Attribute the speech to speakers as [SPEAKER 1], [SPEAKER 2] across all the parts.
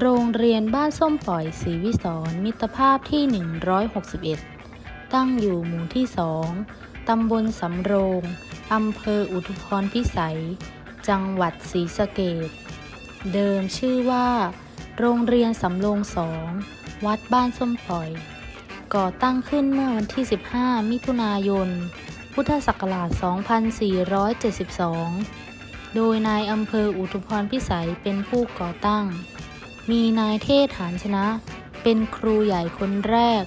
[SPEAKER 1] โรงเรียนบ้านส้มปล่อยศรีวิสรมิตรภาพที่ 161 ตั้งอยู่หมู่ที่ 2 ตำบลสำโรง อำเภออุทุพรพิสัย จังหวัดศรีสะเกษเดิมชื่อว่า โรงเรียนสำโรงสอง วัดบ้านส้มปล่อย ก่อตั้งขึ้นเมื่อวันที่ 15 มิถุนายน พุทธศักราช 2472 โดยนายอำเภออุทุพรพิสัยเป็นผู้ก่อตั้ง มีนายเทศหานชนะ เป็นครูใหญ่คนแรก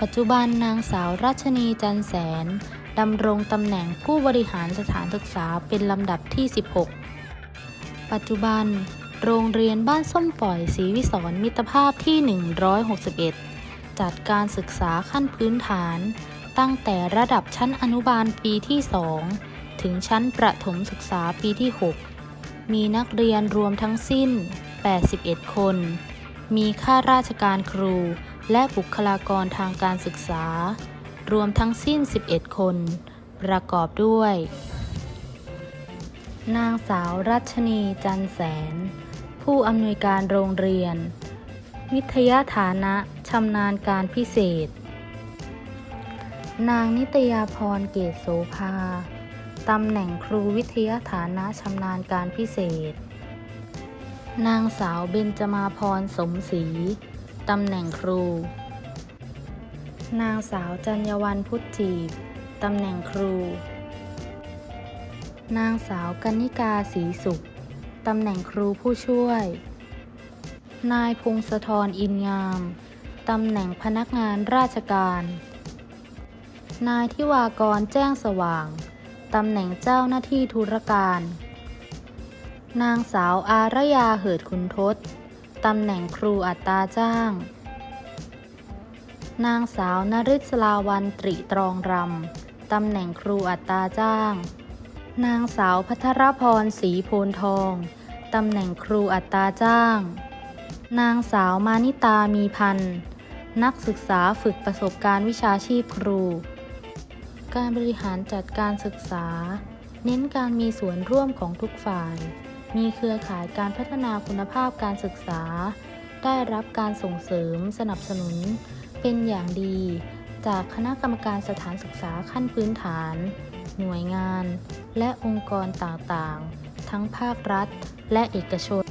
[SPEAKER 1] ปัจจุบันนางสาวรัชนีจันแสนดำรงตำแหน่งผู้บริหารสถานศึกษาเป็นลำดับที่ 16 ปัจจุบัน โรงเรียนบ้านส้มปล่อยศรีวิสรมิตรภาพที่ 161 จัดการศึกษาขั้นพื้นฐาน ตั้งแต่ระดับชั้นอนุบาลปีที่ 2 ถึงชั้นประถมศึกษาปีที่ 6 มีนักเรียนรวมทั้งสิ้น 81 คน มีข้าราชการครู และบุคลากรทางการศึกษา รวมทั้งสิ้น 11 คน ประกอบด้วย นางสาวรัชนีจันแสน ผู้อำนวยการโรงเรียน วิทยาฐานะชำนาญการพิเศษ นางนิตยาพรเกตโสภาตำแหน่งครูวิทยาฐานะชำนาญการพิเศษ นางสาวเบญจมาพรสมศรี ตำแหน่งครู นางสาวจัญญวันพุทธจีบ ตำแหน่งครู นางสาวกนิกาศรีสุข ตำแหน่งครูผู้ช่วย นายพงศธรอินงาม ตำแหน่งพนักงานราชการ นายทิวากรแจ้งสว่าง ตำแหน่งเจ้าหน้าที่ธุรการ นางสาวอารยาเหิดขุนทศ ตำแหน่งครูอัตราจ้าง นางสาวนริศลาวันตริตรองรำ ตำแหน่งครูอัตราจ้าง นางสาวพัทรพรศรีโพนทอง ตำแหน่งครูอัตราจ้าง นางสาวมานิตามีพันธ์ นักศึกษาฝึกประสบการณ์วิชาชีพครู การบริหารจัดการศึกษา เน้นการมีส่วนร่วมของทุกฝ่าย มีเครือข่ายการพัฒนาคุณภาพการศึกษา ได้รับการส่งเสริมสนับสนุน เป็นอย่างดี จากคณะกรรมการสถานศึกษาขั้นพื้นฐาน หน่วยงาน และองค์กรต่างๆ ทั้งภาครัฐ และเอกชน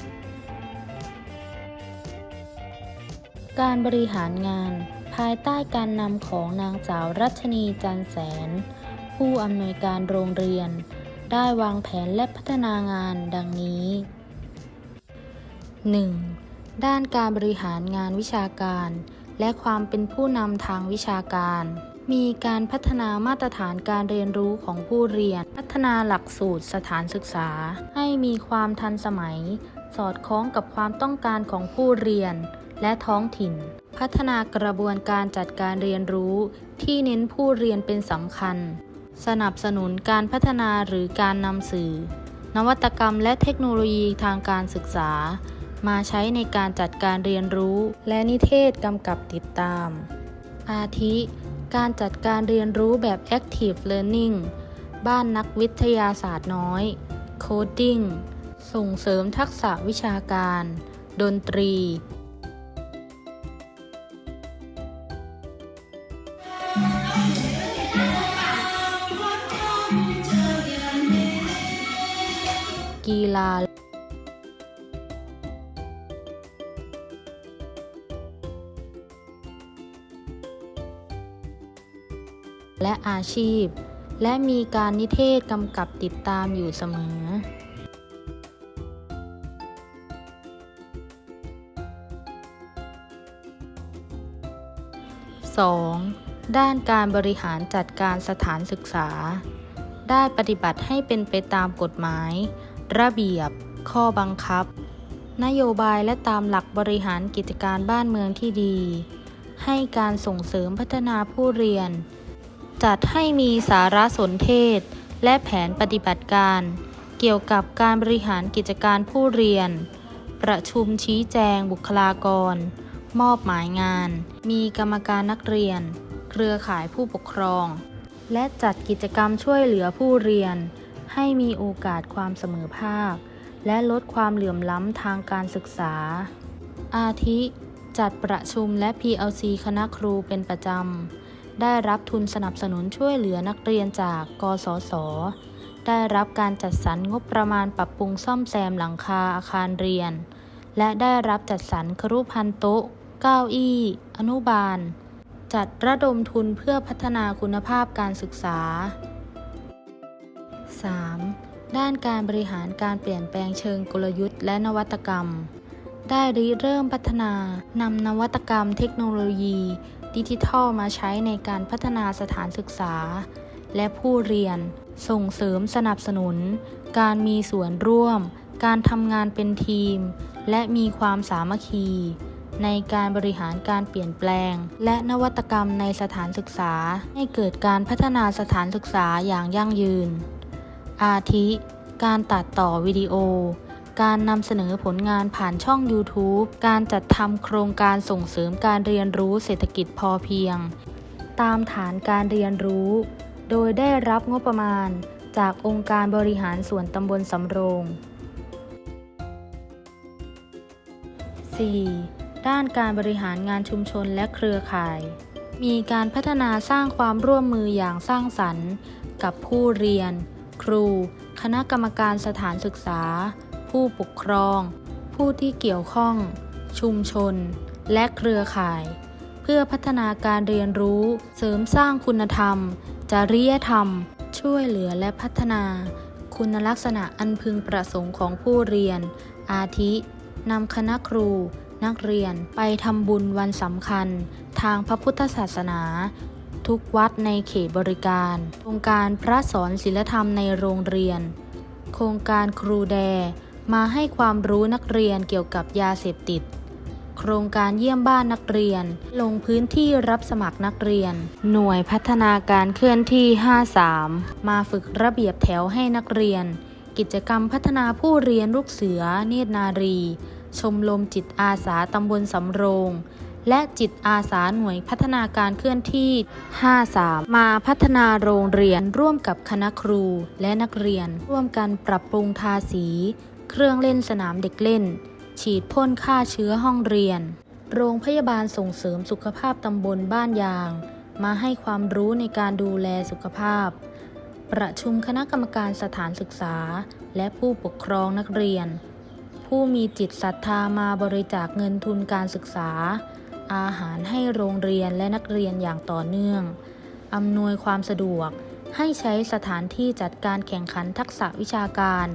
[SPEAKER 1] การบริหารงาน ภายใต้การนำของนางสาวรัชนีจันแสน ผู้อำนวยการโรงเรียน ได้วางแผนและพัฒนางานดังนี้ 1. ด้านการบริหารงานวิชาการ และความเป็นผู้นำทางวิชาการ มีการพัฒนามาตรฐานการเรียนรู้ของผู้เรียน พัฒนาหลักสูตรสถานศึกษา ให้มีความทันสมัย สอดคล้องกับความต้องการของผู้เรียน และท้องถิ่น พัฒนากระบวนการจัดการเรียนรู้ที่เน้นผู้เรียนเป็นสำคัญ สนับสนุนการพัฒนาหรือการนำสื่อ นวัตกรรมและเทคโนโลยีทางการศึกษา มาใช้ในการจัดการเรียนรู้ และนิเทศกำกับติดตาม อาทิ การจัดการเรียนรู้แบบ Active Learning บ้านนักวิทยาศาสตร์น้อย Coding ส่งเสริมทักษะวิชาการ ดนตรี กีฬาและอาชีพ และมีการนิเทศกำกับติดตามอยู่เสมอ 2. ด้านการบริหารจัดการสถานศึกษา ได้ปฏิบัติให้เป็นไปตามกฎหมาย ระเบียบ ข้อบังคับ นโยบายและตามหลักบริหารกิจการบ้านเมืองที่ดี ให้การส่งเสริมพัฒนาผู้เรียน จัดให้มีสารสนเทศ และแผนปฏิบัติการ เกี่ยวกับการบริหารกิจการผู้เรียน ประชุมชี้แจงบุคลากร มอบหมายงาน มีกรรมการนักเรียน เครือข่ายผู้ปกครอง และจัดกิจกรรมช่วยเหลือผู้เรียน ให้มีโอกาสความเสมอภาค และลดความเหลื่อมล้ำทางการศึกษา อาทิ จัดประชุมและ PLC คณะครูเป็นประจำ ได้รับทุนสนับสนุนช่วยเหลือนักเรียนจาก กสศได้รับการจัดสรรงบประมาณปรับปรุงซ่อมแซมหลังคาอาคารเรียน และได้รับจัดสรรครุพันธ์โต๊ะ เก้าอี้ อนุบาล จัดระดมทุนเพื่อพัฒนาคุณภาพการศึกษา 3. ด้านการบริหารการเปลี่ยนแปลงเชิงกลยุทธ์และนวัตกรรม ได้ริเริ่มพัฒนานำนวัตกรรมเทคโนโลยี ดิจิทัลมาใช้ในการพัฒนาสถานศึกษา และผู้เรียน ส่งเสริมสนับสนุน การมีส่วนร่วม การทำงานเป็นทีม และมีความสามัคคี ในการบริหารการเปลี่ยนแปลง และนวัตกรรมในสถานศึกษา ให้เกิดการพัฒนาสถานศึกษาอย่างยั่งยืน อาทิ การตัดต่อวิดีโอ การนำเสนอผลงานผ่านช่อง YouTube การจัดทำโครงการส่งเสริมการเรียนรู้เศรษฐกิจพอเพียง ตามฐานการเรียนรู้ โดยได้รับงบประมาณจากองค์การบริหารส่วนตำบลสำโรง 4. ด้านการบริหารงานชุมชนและเครือข่าย มีการพัฒนาสร้างความร่วมมืออย่างสร้างสรรค์ กับผู้เรียน ครู คณะกรรมการสถานศึกษา ผู้ปกครอง ผู้ที่เกี่ยวข้อง ชุมชน และเครือข่าย เพื่อพัฒนาการเรียนรู้ เสริมสร้างคุณธรรม จริยธรรม ช่วยเหลือและพัฒนา คุณลักษณะอันพึงประสงค์ของผู้เรียน อาทินำคณะครู นักเรียนไปทำบุญวันสำคัญ ทางพระพุทธศาสนา ทุกวัดในเขตบริการ โครงการพระสอนศิลธรรมในโรงเรียน โครงการครูแด มาให้ความรู้นักเรียนเกี่ยวกับยาเสพติด โครงการเยี่ยมบ้านนักเรียน ลงพื้นที่รับสมัครนักเรียน หน่วยพัฒนาการเคลื่อนที่ 53 มาฝึกระเบียบแถวให้นักเรียน กิจกรรมพัฒนาผู้เรียนลูกเสือ เนตรนารี ชมรมจิตอาสาตำบลสำโรง และจิตอาสาหน่วยพัฒนาการเคลื่อนที่ 53 มาพัฒนาโรงเรียนร่วมกับคณะครูและนักเรียน ร่วมกันปรับปรุงทาสี เครื่องเล่นสนามเด็กเล่น ฉีดพ่นฆ่าเชื้อห้องเรียน โรงพยาบาลส่งเสริมสุขภาพตำบลบ้านยาง มาให้ความรู้ในการดูแลสุขภาพ ประชุมคณะกรรมการสถานศึกษา และผู้ปกครองนักเรียน ผู้มีจิตศรัทธามาบริจาคเงินทุนการศึกษา อาหารให้โรงเรียนและนักเรียนอย่างต่อเนื่อง อำนวยความสะดวก ให้ใช้สถานที่จัดการแข่งขันทักษะวิชาการ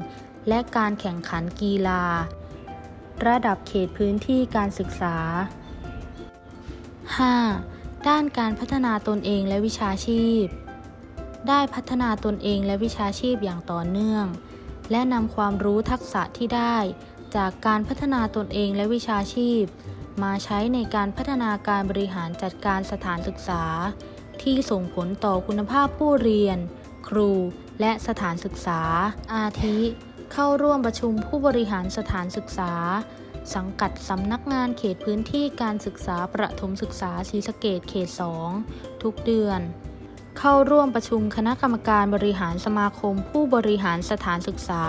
[SPEAKER 1] และการแข่งขันกีฬา ระดับเขตพื้นที่การศึกษา 5. ด้านการพัฒนาตนเองและวิชาชีพ ได้พัฒนาตนเองและวิชาชีพอย่างต่อเนื่อง และนำความรู้ทักษะที่ได้ จากการพัฒนาตนเองและวิชาชีพ มาใช้ในการพัฒนาการบริหารจัดการสถานศึกษา ที่ส่งผลต่อคุณภาพผู้เรียน ครู และสถานศึกษา อาทิ เข้าร่วมประชุมผู้บริหารสถานศึกษา สังกัดสำนักงานเขตพื้นที่การศึกษาประถมศึกษาศรีสะเกดเขต 2 ทุกเดือน เข้าร่วมประชุมคณะกรรมการบริหารสมาคมผู้บริหารสถานศึกษา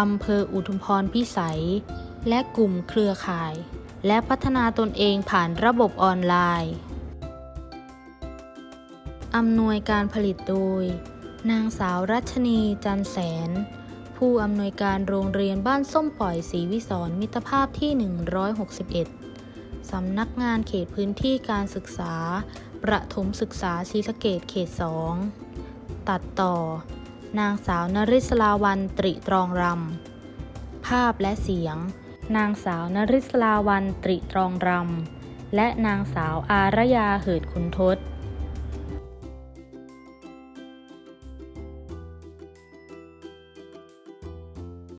[SPEAKER 1] อำเภออุทุมพรพิสัย และกลุ่มเครือข่าย และพัฒนาตนเองผ่านระบบออนไลน์อำนวยการผลิตโดย นางสาวรัชนีจันแสน ผู้อำนวยการโรงเรียนบ้านส้มปล่อยศรีวิสรมิตรภาพที่ 161 สำนักงานเขตพื้นที่การศึกษา ประถมศึกษาศรีสะเกดเขต 2 ตัดต่อ นางสาวนริศลาวันตริตรองรำภาพและเสียง นางสาวนริศลาวันตริตรองรำและนางสาวอารยาเหิดคุณทศ